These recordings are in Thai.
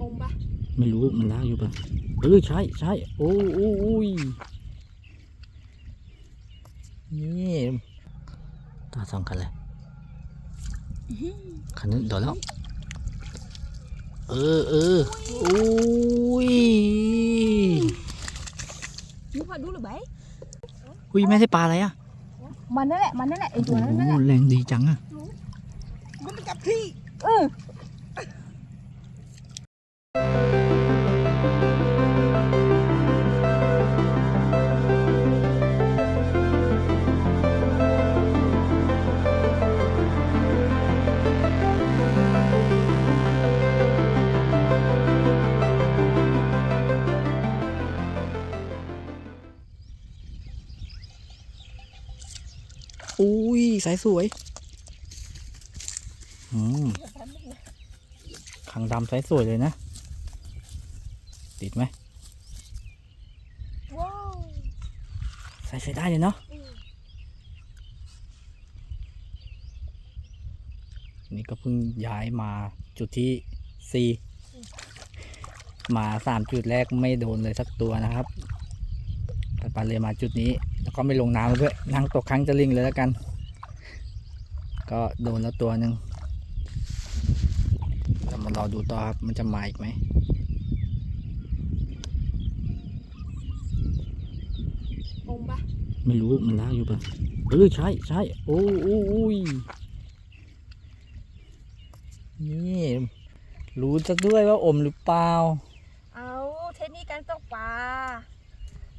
งงปะไม่รู้มันลากอยู่ปะเออใช่ใช่โอ้โอ้อุ้ยนี่ตาสองกันเลยคันนึงโดนแล้ว เออเอออุ้ยมึงพอดูหรือไงอุ้ยไม่ใช่ปลาอะไรอะ มันนั่นแหละ มันนั่นแหละไอตัวนั้นนั่นแหโอ้ละแรงดีจังอะมันไปกับที่เออ อุ้ยสายสวยอืมขังดำสายสวยเลยนะ ติดไหมว้าวใส่ใช้ได้เลยเนาะนี่ก็เพิ่งย้ายมาจุดที่สี่มาสามจุดแรกไม่โดนเลยสักตัวนะครับ ปาเลยมาจุดนี้ แล้วก็ไม่ลงน้ำด้วยนั่งตกครั้งจะลิงเลยแล้วกัน ก็โดนแล้วตัวหนึ่งเรามารอดูต่อครับมันจะมาอีกไหมงงปะไม่รู้มันลากอยู่ปะเออใช่ใช่โอ้โอ้อุ้ยนี่รู้จะด้วยว่าอมหรือเปล่า เอาเทคนิคการตกปลา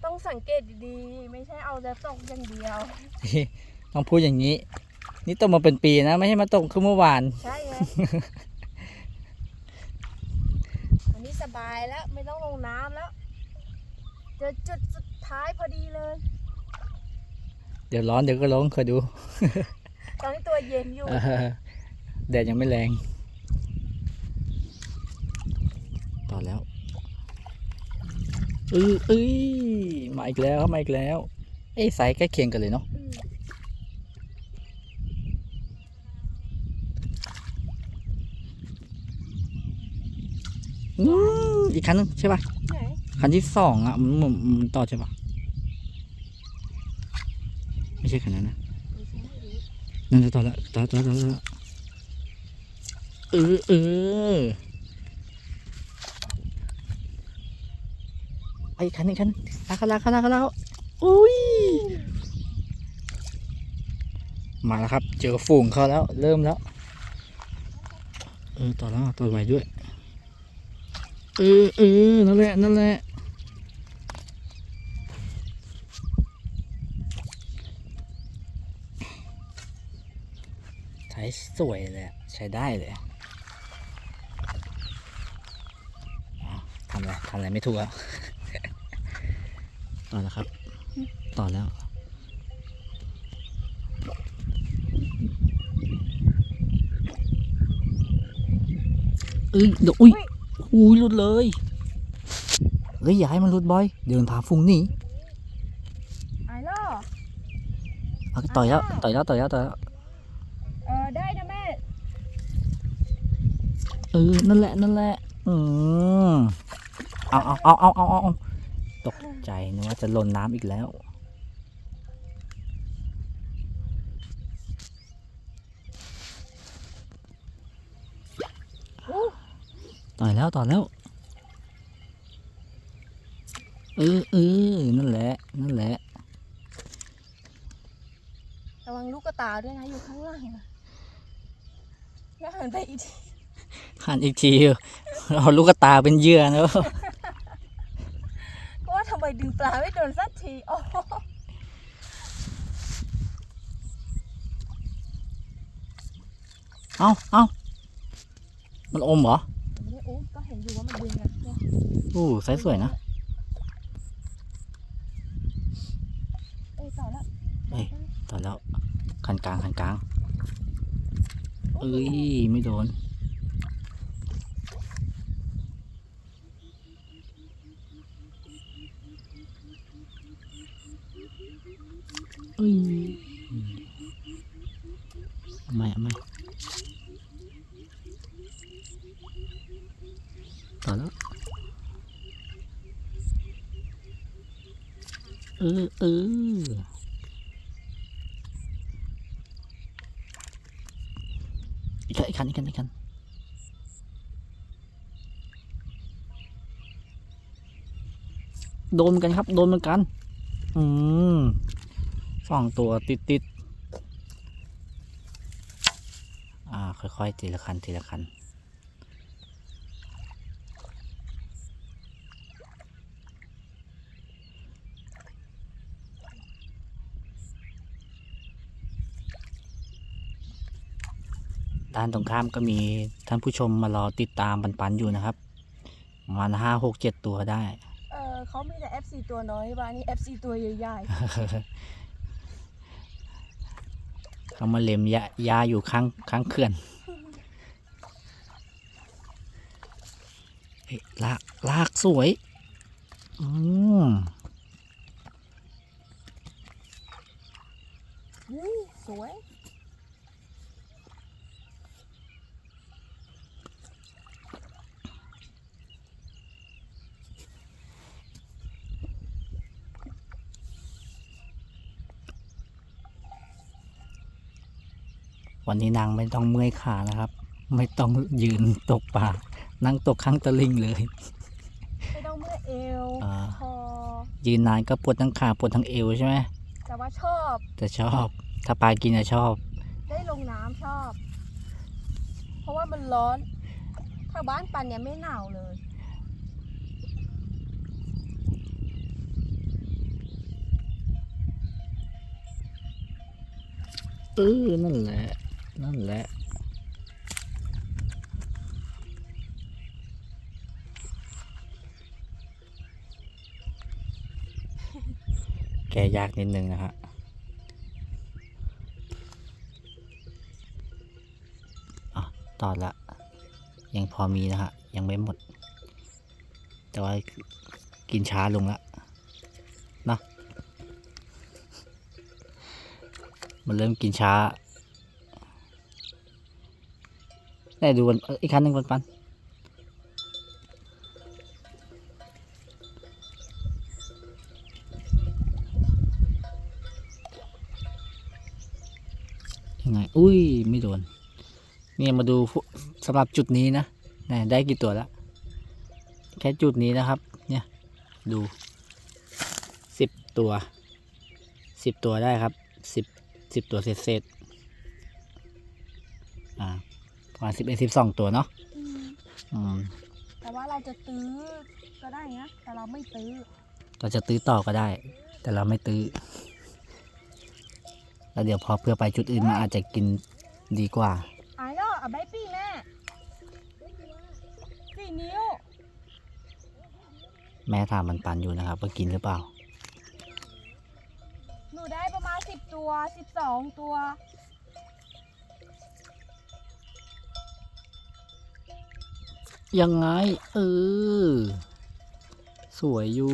ต้องสังเกตดีๆ ไม่ใช่เอาแต่ตกอย่างเดียว ต้องพูดอย่างนี้ นี่ตกมาเป็นปีนะ ไม่ใช่มาตกคือเมื่อวาน ใช่ไงวันนี้สบายแล้วไม่ต้องลงน้ำแล้วเจอจุดสุดท้ายพอดีเลย เดี๋ยวร้อนเดี๋ยวก็ลงคอยดู ตอนนี้ตัวเย็นอยู่เออแดดยังไม่แรง ต่อแล้ว เออเอ้ยมาอีกแล้วครับมาอีกแล้วเอ้ยสายใกล้เคียงกันเลยเนาะอืมอืมอีกคันนึงใช่ป่ะไหนคันที่สองอะมันมันมันต่อใช่ป่ะไม่ใช่คันนั้นนะไม่ใช่ไม่รู้นั่นจะต่อแล้วต่อต่อต่อต่อเออเออ ไอ้คันนี้คันลากเขาลากเขาลากเขาลากเขาอุ้ยมาแล้วครับ เจอฝูงเขาแล้ว เริ่มแล้ว เออต่อแล้วต่อไวด้วย เออเออนั่นแหละนั่นแหละใช้สวยเลยใช้ได้เลยทำอะไรทำอะไรไม่ถูกอะ ต่อแล้วครับ ต่อแล้วเอ้ยเดี๋ยวอุ้ยอุ้ยหลุดเลยเฮ้ยอย่าให้มันหลุดบ่อย เดินพาฟุ้งหนีไอ้ล่อเอาต่อยแล้วต่อยแล้วต่อยแล้วต่อยแล้วเออได้นะแม่เออนั่นแหละนั่นแหละอืมเอาเอาเอาเอาเอาเอาเอา ตกใจนึกว่าจะหล่นน้ำอีกแล้วอู้ต่อยแล้วต่อยแล้ว เออเออนั่นแหละ นั่นแหละ ระวังลูกกระตาด้วยนะ อยู่ข้างล่างนะแล้วหันไปอีกทีหันอีกที เอาลูกกระตาเป็นเหยื่อนะว่า ทำไมดึงปลาไม่โดนสักทีอ๋อเอาเอามันอมเหรอไม่ได้อู้ก็เห็นอยู่ว่ามันดึงอะเนี่ยอู้ไซส์สวยนะเอ้ยต่อแล้วเอ้ยต่อแล้วคันกลางคันกลางเอ้ย ไม่โดน อ้ยเอาไม่เอาไม่ต่อแล้วเออเอออีกคันอีกคันอีกคันอีกคันโดนเหมือนกันครับ โดนเหมือนกัน อืม สองตัวติดติดๆอ่า ค่อยๆ ทีละคัน ทีละคัน ด้านตรงข้ามก็มีท่านผู้ชมมารอติดตามปันๆอยู่นะครับประมาณห้าหกเจ็ดตัวได้ เออเขามีแต่ FC ตัวน้อยบ้านี่ FC ตัวใหญ่ เขามาเล็มยายาอยู่ข้างข้างเขื่อนลากลากสวย อืมสวย วันนี้นางไม่ต้องเมื่อยขานะครับ ไม่ต้องยืนตกปลานั่งตกข้างตะลิงเลย ไม่ต้องเมื่อยเอวอ่า คอยืนนานก็ปวดทั้งขาปวดทั้งเอวใช่ไหมแต่ว่าชอบแต่ชอบ ถ้าปลากินจะชอบ ได้ลงน้ำชอบ เพราะว่ามันร้อน ถ้าบ้านปันเนี่ยไม่หนาวเลย เออนั่นแหละ นั่นแหละแกยากนิดนึงนะฮะอะตอดละ ยังพอมีนะฮะ ยังไม่หมด แต่ว่ากินช้าลงละนะมันเริ่มกินช้า ได้ดูกันอีกคันหนึ่งปันปันยังไงอุ้ยไม่โดนเนี่ยมาดูสำหรับจุดนี้นะนี่ได้กี่ตัวแล้ว แค่จุดนี้นะครับ เนี่ย ดูสิบตัวสิบตัวได้ครับสิบสิบตัวเศษเศษๆอ่า ประมาณสิบเอ็ดสิบสองตัวเนาะอืมแต่ว่าเราจะตื้อก็ได้นะแต่เราไม่ตื้อเราจะตื้อต่อก็ได้ แต่เราไม่ตื้อแล้วเดี๋ยวพอเพื่อไปจุดอื่นมันอาจจะกินดีกว่าอายแล้วเอาใบปี้แม่สี่นิ้วแม่ถามมันปันอยู่นะครับว่ากินหรือเปล่า หนูได้ประมาณสิบตัวสิบสองตัว ยังไง เออ สวยอยู่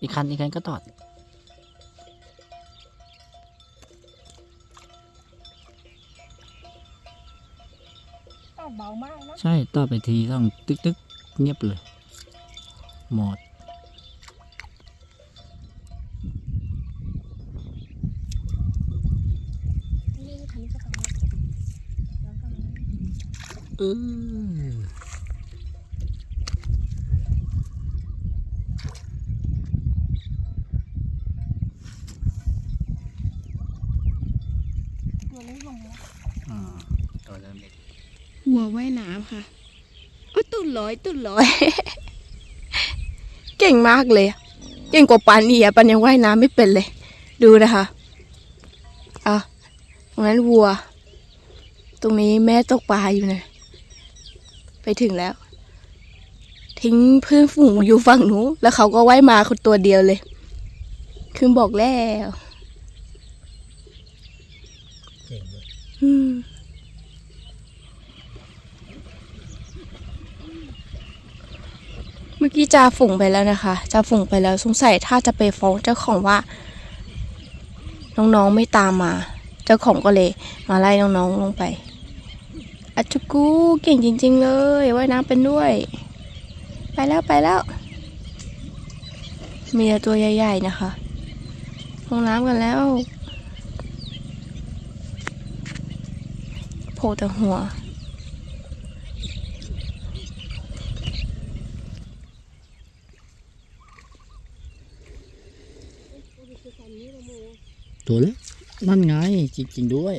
อีกคัน อีกคันก็ตอดตอกเบามากนะ ใช่ต่อไปทีต้องตึกตึกเงียบเลย หมด นี่คันนี้ก็ตอกย้อนกลับมา เออตัวเล็กลงแล้วอ่าตัวเริ่มเล็กหัวว่ายน้ำค่ะอ้ตุ่นร้อยตุ่นร้อย เก่งมากเลย เก่งกว่าปันอีกอะปันยังว่ายน้ำไม่เป็นเลย ดูนะคะอะตรงนั้นวัว ตรงนี้แม่ตกปลาอยู่นะ ไปถึงแล้ว ทิ้งเพื่อนฝูงอยู่ฝั่งนู้นแล้วเขาก็ว่ายมาคนตัวเดียวเลย คือบอกแล้วเก่งเลยอืมเมื่อกี้จ่าฝุ่งไปแล้วนะคะจ่าฝุ่งไปแล้วสงสัยถ้าจะไปฟ้องเจ้าของว่า น้องๆไม่ตามมา เจ้าของก็เลยมาไล่น้องๆลงไป อัจุกูเก่งจริง ๆ เลยว่ายน้ำเป็นด้วย ไปแล้วไปแล้ว มีแต่ตัวใหญ่ ๆ นะคะลงน้ำกันแล้วโผล่แต่หัว ตัวเล็กนั่นไงจริง ๆ ด้วย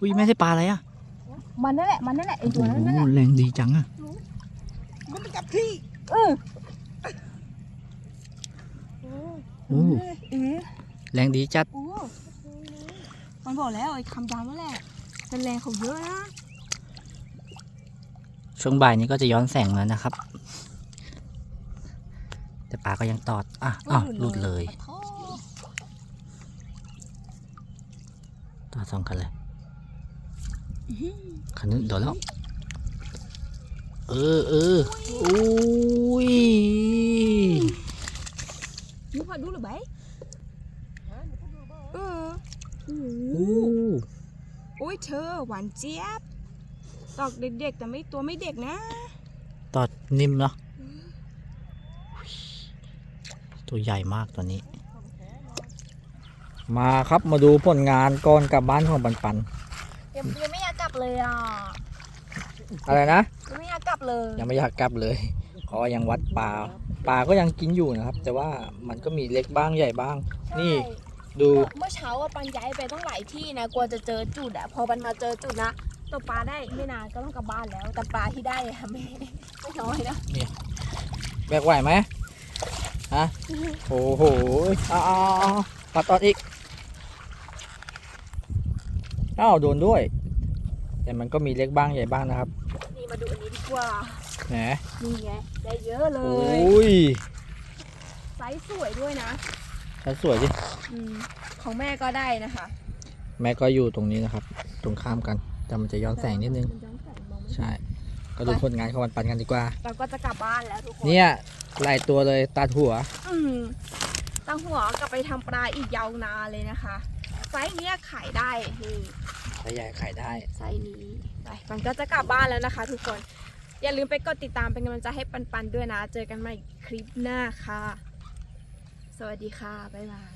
อุ้ยแม่ใช่ปลาอะไรอะมันนั่นแหละมันนั่นแหละไอตัวนั้นนั่นแหโอ้ละแรงดีจังอะมันไม่กลับที่เออโอ้เอ๊ะแรงดีจัดโอ้มันบอกแล้วไอ้คำดำนั่นแหละเป็นแรงเขาเยอะนะช่วงบ่ายนี้ก็จะย้อนแสงแล้วนะครับ แต่ปลาก็ยังตอดอะอ้าวหลุดเลยปะโถ่ตอดสองกันเลย คันนึงโดนแล้ว เออเอออุ้ยมึงพอดูหรือไบเออโอ้โหโอ้โอ้ยเธอหวานเจี๊ยบดอกเด็กๆ แต่ไม่ตัวไม่เด็กนะ ตอดนิ่มเนาะตัวใหญ่มากตัวนี้ มาครับมาดูผลงานก่อนกลับบ้านของปันปัน ยังยังไม่อยากกลับเลยอะอะไรนะ ยังไม่อยากกลับเลยยังไม่อยากกลับเลยเพราะว่ายังวัดปลาปลาก็ยังกินอยู่นะครับ แต่ว่ามันก็มีเล็กบ้างใหญ่บ้าง นี่ดูเมื่อเช้าอะปันย้ายไปต้องหลายที่นะกลัวจะเจอจุดอะพอปันมาเจอจุดนะตกปลาได้ไม่นานก็ต้องกลับบ้านแล้ว แต่ปลาที่ได้อะไม่ไม่น้อยนะ แบกไหวไหมฮะโอ้โหเอาเอาเอาปลาตอดอีก อ้าวโดนด้วย แต่มันก็มีเล็กบ้างใหญ่บ้างนะครับ นี่มาดูอันนี้ดีกว่า แหม นี่ไงได้เยอะเลโอ้ยยไซส์สวยด้วยนะชัดสวยดิ อืมของแม่ก็ได้นะคะแม่ก็อยู่ตรงนี้นะครับ ตรงข้ามกัน แต่มันจะย้อนแสงนิดนึง มัย้อนแสงมองไม่เห็นใช่ ก็ดูผลงานของมันปันกันดีกว่า เราก็จะกลับบ้านแล้วทุกคนเนี่ยหลายตัวเลยตัดหัว อืมตั้งหัวกลับไปทำปลาอีกยาวนานเลยนะคะ ไซส์เนี้ยขายได้นี่ถ้าใหญ่ขายได้ไซส์นี้ไปมันก็จะกลับบ้านแล้วนะคะ ทุกคน อย่าลืมไปกดติดตามเป็นกำลังใจให้ปันๆด้วยนะ เจอกันใหม่คลิปหน้าค่ะ สวัสดีค่ะ บ๊ายบาย